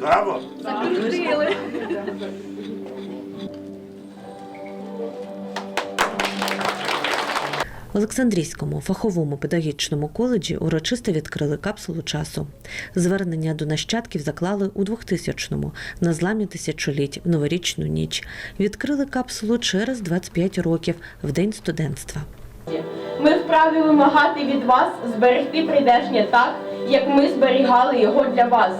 Браво! Закрутили. В Олександрійському фаховому педагогічному коледжі урочисто відкрили капсулу часу. Звернення до нащадків заклали у 2000-му на зламі тисячоліть в новорічну ніч. Відкрили капсулу через 25 років в день студентства. Ми вправі вимагати від вас зберегти прийдешнє так, як ми зберігали його для вас.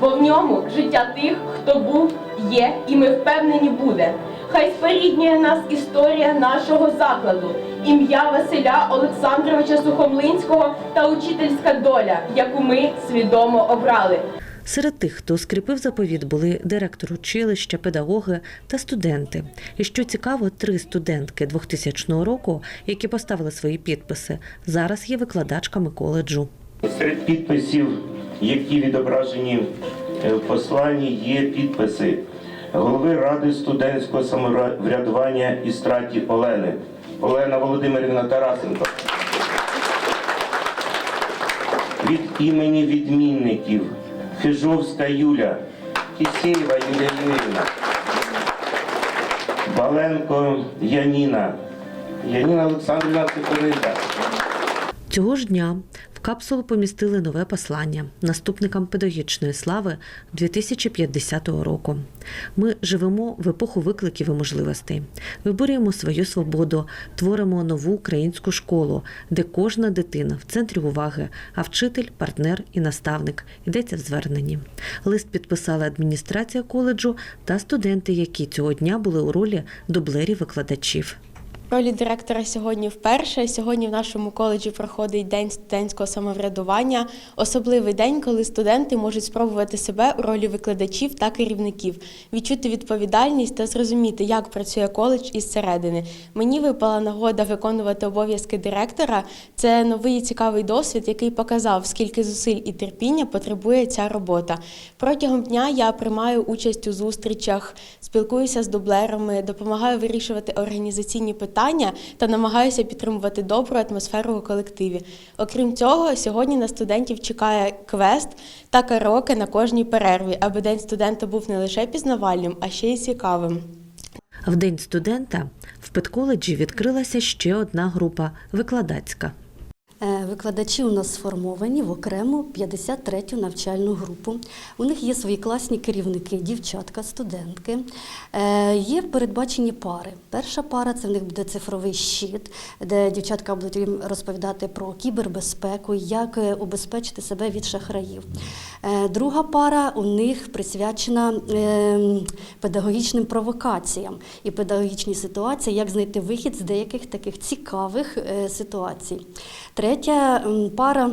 Бо в ньому життя тих, хто був, є, і ми впевнені буде. Хай споріднює нас історія нашого закладу, ім'я Василя Олександровича Сухомлинського та учительська доля, яку ми свідомо обрали. Серед тих, хто скріпив заповіт, були директор училища, педагоги та студенти. І що цікаво, три студентки 2000 року, які поставили свої підписи, зараз є викладачками коледжу. Серед підписів, які відображені е, в посланні, є підписи голови Ради студентського самоврядування і страті Олени. Олена Володимирівна Тарасенко. Від імені відмінників Фіжовська Юля, Кисєєва Юлія Юрівна, Баленко Яніна, Яніна Олександрівна Цифрида. Цього ж дня в капсулу помістили нове послання наступникам педагогічної слави 2050 року. Ми живемо в епоху викликів і можливостей, виборюємо свою свободу, творимо нову українську школу, де кожна дитина в центрі уваги, а вчитель, партнер і наставник йдеться в зверненні. Лист підписала адміністрація коледжу та студенти, які цього дня були у ролі дублерів викладачів. Ролі директора сьогодні вперше. Сьогодні в нашому коледжі проходить день студентського самоврядування. Особливий день, коли студенти можуть спробувати себе у ролі викладачів та керівників, відчути відповідальність та зрозуміти, як працює коледж із середини. Мені випала нагода виконувати обов'язки директора. Це новий і цікавий досвід, який показав, скільки зусиль і терпіння потребує ця робота. Протягом дня я приймаю участь у зустрічах, спілкуюся з дублерами, допомагаю вирішувати організаційні питання та намагаюся підтримувати добру атмосферу у колективі. Окрім цього, сьогодні на студентів чекає квест та караоке на кожній перерві, аби день студента був не лише пізнавальним, а ще й цікавим. В день студента в педколеджі відкрилася ще одна група викладацька. Е, Викладачі у нас сформовані в окрему 53-ю навчальну групу. У них є свої класні керівники, дівчатка, студентки. Е, Є передбачені пари. Перша пара це в них буде цифровий щит, де дівчатка будуть розповідати про кібербезпеку, як е, убезпечити себе від шахраїв. Е, Друга пара у них присвячена е, педагогічним провокаціям і педагогічній ситуації, як знайти вихід з деяких таких цікавих е, ситуацій. Третя пара.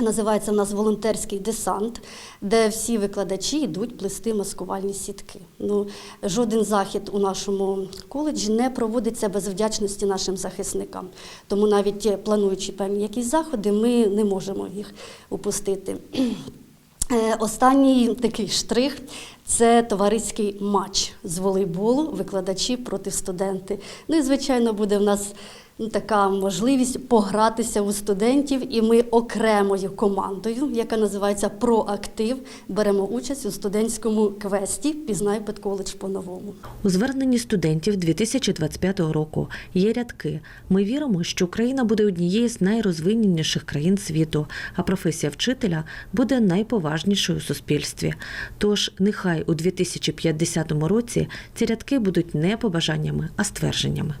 Називається в нас волонтерський десант, де всі викладачі йдуть плести маскувальні сітки. Ну, жоден захід у нашому коледжі не проводиться без вдячності нашим захисникам. Тому навіть е, плануючи певні якісь заходи, ми не можемо їх упустити. Е, Останній такий штрих це товариський матч з волейболу, викладачі проти студенти. Ну і звичайно буде в нас така можливість погратися у студентів, і ми окремою командою, яка називається Проактив, беремо участь у студентському квесті Пізнай педколедж по-новому. У зверненні студентів 2025 року є рядки. Ми віримо, що Україна буде однією з найрозвиненіших країн світу, а професія вчителя буде найповажнішою у суспільстві. Тож нехай у 2050 році ці рядки будуть не побажаннями, а ствердженнями.